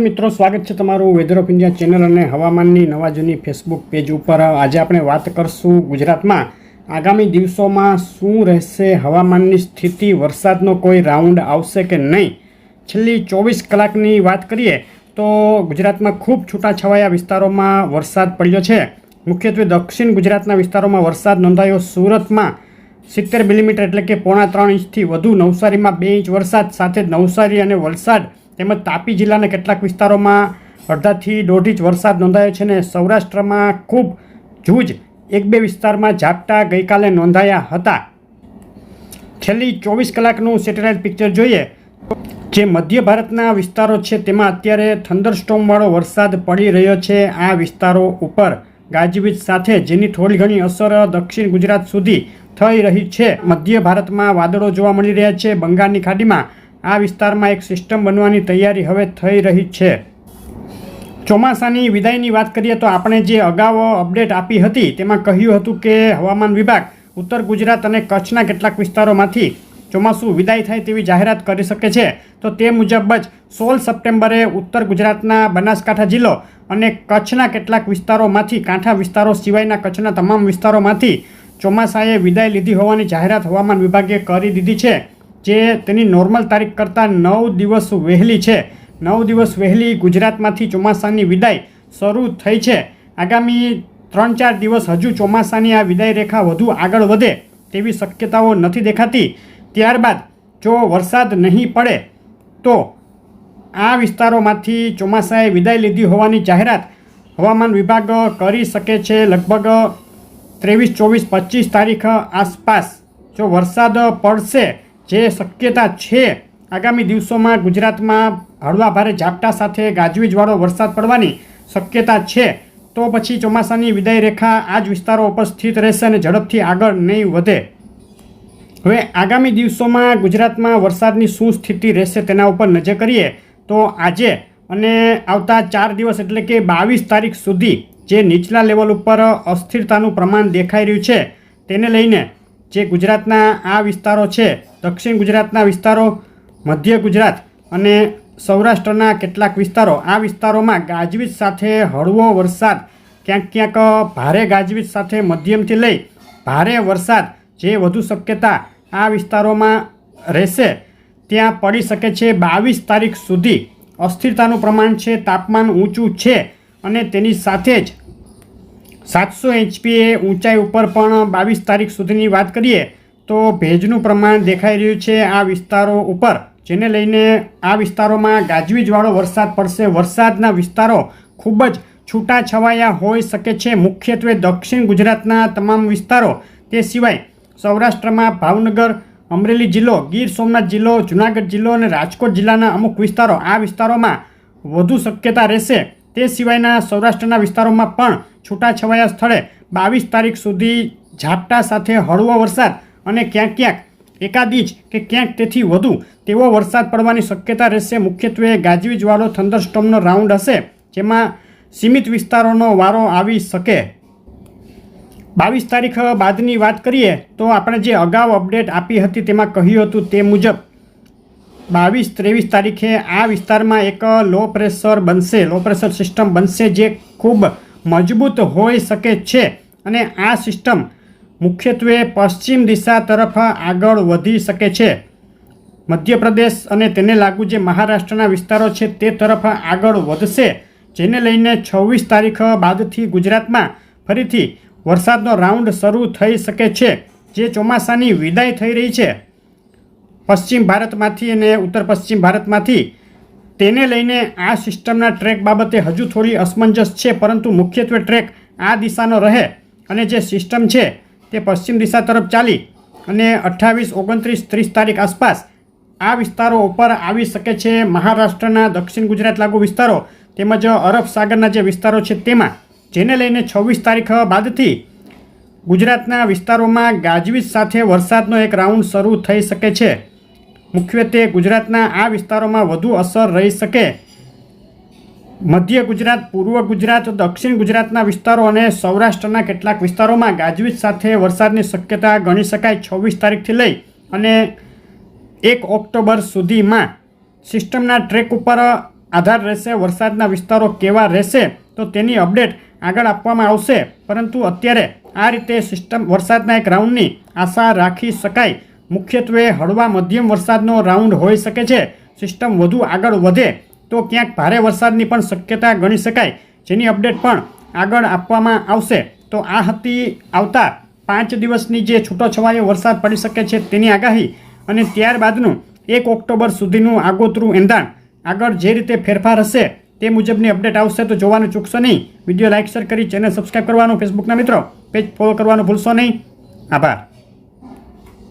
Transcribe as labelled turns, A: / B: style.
A: મિત્રો, સ્વાગત છે તમારું વેધર ઓફ ઇન્ડિયા ચેનલ અને હવામાનની નવા જૂની ફેસબુક પેજ ઉપર. આજે આપણે વાત કરશું ગુજરાતમાં. આગામી દિવસોમાં શું રહેશે, હવામાનની સ્થિતિ, વરસાદનો કોઈ રાઉન્ડ આવશે કે નહીં? છેલ્લી ચોવીસ કલાકની વાત કરીએ તો ગુજરાતમાં ખૂબ છૂટાછવાયા વિસ્તારોમાં વરસાદ પડ્યો છે. મુખ્યત્વે દક્ષિણ ગુજરાતના વિસ્તારોમાં વરસાદ નોંધાયો. સુરતમાં સિત્તેર મિલીમીટર એટલે કે પોણા ત્રણ ઇંચથી વધુ નવસારીમાં બે ઇંચ વરસાદ, સાથે નવસારી અને વલસાડ તેમજ તાપી જિલ્લાના કેટલાક વિસ્તારોમાં અડધાથી દોઢ ઇંચ વરસાદ નોંધાયો છે અને સૌરાષ્ટ્રમાં ખૂબ જૂજ એક બે વિસ્તારમાં ઝાપટા ગઈકાલે નોંધાયા હતા. છેલ્લી ચોવીસ કલાકનું સેટેલાઇટ પિક્ચર જોઈએ જે મધ્ય ભારતના વિસ્તારો છે તેમાં અત્યારે થંડરસ્ટોમવાળો વરસાદ પડી રહ્યો છે આ વિસ્તારો ઉપર. ગાજવીજ સાથે જેની થોડી ઘણી અસર દક્ષિણ ગુજરાત સુધી થઈ રહી છે. મધ્ય ભારતમાં વાદળો જોવા મળી રહ્યા છે. બંગાળની ખાડીમાં આ વિસ્તારમાં એક સિસ્ટમ બનવાની તૈયારી હવે થઈ રહી છે. ચોમાસાની વિદાયની વાત કરીએ તો આપણે જે અગાઉ અપડેટ આપી હતી તેમાં કહ્યું હતું કે હવામાન વિભાગ ઉત્તર ગુજરાત અને કચ્છના કેટલાક વિસ્તારોમાંથી ચોમાસું વિદાય થાય તેવી જાહેરાત કરી શકે છે. તો તે મુજબ જ સોળ સપ્ટેમ્બરે ઉત્તર ગુજરાતના બનાસકાંઠા જિલ્લો અને કચ્છના કેટલાક વિસ્તારોમાંથી કાંઠા વિસ્તારો સિવાયના કચ્છના તમામ વિસ્તારોમાંથી ચોમાસાએ વિદાય લીધી હોવાની જાહેરાત હવામાન વિભાગે કરી દીધી છે. જે તેની નોર્મલ તારીખ કરતાં નવ દિવસ વહેલી છે. નવ દિવસ વહેલી ગુજરાતમાંથી ચોમાસાની વિદાય શરૂ થઈ છે. આગામી ત્રણ ચાર દિવસ હજુ ચોમાસાની આ વિદાય રેખા વધુ આગળ વધે તેવી શક્યતાઓ નથી દેખાતી. ત્યારબાદ જો વરસાદ નહીં પડે તો આ વિસ્તારોમાંથી ચોમાસાએ વિદાય લીધી હોવાની જાહેરાત હવામાન વિભાગ કરી શકે છે. લગભગ ત્રેવીસ, ચોવીસ, પચીસ તારીખ આસપાસ જો વરસાદ પડશે જે શક્યતા છે, આગામી દિવસોમાં ગુજરાતમાં હળવા ભારે ઝાપટા સાથે ગાજવીજવાળો વરસાદ પડવાની શક્યતા છે, તો પછી ચોમાસાની વિદાય રેખા આ જ વિસ્તારો ઉપર સ્થિત રહેશે અને ઝડપથી આગળ નહીં વધે. હવે આગામી દિવસોમાં ગુજરાતમાં વરસાદની શું સ્થિતિ રહેશે તેના ઉપર નજર કરીએ તો આજે અને આવતા ચાર દિવસ એટલે કે બાવીસ તારીખ સુધી જે નીચલા લેવલ ઉપર અસ્થિરતાનું પ્રમાણ દેખાઈ રહ્યું છે, તેને લઈને જે ગુજરાતના આ વિસ્તારો છે દક્ષિણ ગુજરાતના વિસ્તારો, મધ્ય ગુજરાત અને સૌરાષ્ટ્રના કેટલાક વિસ્તારો. આ વિસ્તારોમાં ગાજવીજ સાથે હળવો વરસાદ, ક્યાંક ક્યાંક ભારે ગાજવીજ સાથે મધ્યમથી લઈ ભારે વરસાદ જે વધુ શક્યતા આ વિસ્તારોમાં રહેશે. ત્યાં પડી શકે છે બાવીસ તારીખ સુધી. અસ્થિરતાનું પ્રમાણ છે, તાપમાન ઊંચું છે અને તેની સાથે જ સાતસો એચપીએ ઊંચાઈ ઉપર પણ બાવીસ તારીખ સુધીની વાત કરીએ તો ભેજનું પ્રમાણ દેખાઈ રહ્યું છે આ વિસ્તારો ઉપર, જેને લઈને આ વિસ્તારોમાં ગાજવીજવાળો વરસાદ પડશે. વરસાદના વિસ્તારો ખૂબ જ છૂટાછવાયા હોઈ શકે છે. મુખ્યત્વે દક્ષિણ ગુજરાતના તમામ વિસ્તારો. તે સિવાય સૌરાષ્ટ્રમાં ભાવનગર, અમરેલી જિલ્લો, ગીર સોમનાથ જિલ્લો, જુનાગઢ જિલ્લો અને રાજકોટ જિલ્લાના અમુક વિસ્તારો આ વિસ્તારોમાં વધુ શક્યતા રહેશે. તે સિવાયના સૌરાષ્ટ્રના વિસ્તારોમાં પણ છૂટાછવાયા સ્થળે બાવીસ તારીખ સુધી ઝાપટા સાથે હળવો વરસાદ અને ક્યાંક ક્યાંક એકાદ ઇંચ કે ક્યાંક તેથી વધુ તેવો વરસાદ પડવાની શક્યતા રહેશે. મુખ્યત્વે ગાજવીજવાળો થંડરસ્ટોમનો રાઉન્ડ હશે, જેમાં સીમિત વિસ્તારોનો વારો આવી શકે. બાવીસ તારીખ બાદની વાત કરીએ તો આપણે જે અગાઉ અપડેટ આપી હતી તેમાં કહ્યું હતું તે મુજબ, બાવીસ ત્રેવીસ તારીખે આ વિસ્તારમાં એક લો પ્રેશર બનશે. લો પ્રેશર સિસ્ટમ બનશે જે ખૂબ મજબૂત હોઈ શકે છે અને આ સિસ્ટમ મુખ્યત્વે પશ્ચિમ દિશા તરફ આગળ વધી શકે છે. મધ્યપ્રદેશ અને તેને લાગુ જે મહારાષ્ટ્રના વિસ્તારો છે તે તરફ આગળ વધશે, જેને લઈને છવ્વીસ તારીખ બાદથી ગુજરાતમાં ફરીથી વરસાદનો રાઉન્ડ શરૂ થઈ શકે છે, જે ચોમાસાની વિદાય થઈ રહી છે. પશ્ચિમ ભારતમાંથી અને ઉત્તર પશ્ચિમ ભારતમાંથી તેને લઈને આ સિસ્ટમના ટ્રેક બાબતે હજુ થોડી અસમંજસ છે, પરંતુ મુખ્યત્વે ટ્રેક આ દિશાનો રહે અને જે સિસ્ટમ છે તે પશ્ચિમ દિશા તરફ ચાલી અને અઠ્ઠાવીસ, ઓગણત્રીસ, ત્રીસ તારીખ આસપાસ આ વિસ્તારો ઉપર આવી શકે છે મહારાષ્ટ્રના દક્ષિણ ગુજરાત લાગુ વિસ્તારો તેમજ અરબ સાગરના જે વિસ્તારો છે તેમાં, જેને લઈને છવ્વીસ તારીખ બાદથી ગુજરાતના વિસ્તારોમાં ગાજવીજ સાથે વરસાદનો એક રાઉન્ડ શરૂ થઈ શકે છે. મુખ્યત્વે ગુજરાતના આ વિસ્તારોમાં વધુ અસર રહી શકે મધ્ય ગુજરાત, પૂર્વ ગુજરાત, દક્ષિણ ગુજરાતના વિસ્તારો અને સૌરાષ્ટ્રના કેટલાક વિસ્તારોમાં ગાજવીજ સાથે વરસાદની શક્યતા ગણી શકાય છવ્વીસ તારીખથી લઈ અને એક ઓક્ટોબર સુધીમાં સિસ્ટમના ટ્રેક ઉપર આધાર રહેશે, વરસાદના વિસ્તારો કેવા રહેશે તો તેની અપડેટ આગળ આપવામાં આવશે. પરંતુ અત્યારે આ રીતે સિસ્ટમ વરસાદના એક રાઉન્ડની આશા રાખી શકાય. મુખ્યત્વે હળવા મધ્યમ વરસાદનો રાઉન્ડ હોઈ શકે છે. સિસ્ટમ વધુ આગળ વધે તો ક્યાંક ભારે વરસાદની પણ શક્યતા ગણી શકાય. જેની અપડેટ પણ આગળ આપવામાં આવશે. તો આ હતી આવતા પાંચ દિવસની જે છૂટોછવાયો વરસાદ પડી શકે છે તેની આગાહી અને ત્યારબાદનું એક ઓક્ટોબર સુધીનું આગોતરું એંધાણ. આગળ જે રીતે ફેરફાર હશે તે મુજબની અપડેટ આવશે તો જોવાનું ચૂકશો નહીં. વીડિયો લાઇક, શેર કરી, ચેનલ સબસ્ક્રાઈબ કરવાનું, ફેસબુકના મિત્રો, પેજ ફોલો કરવાનું ભૂલશો નહીં. આભાર.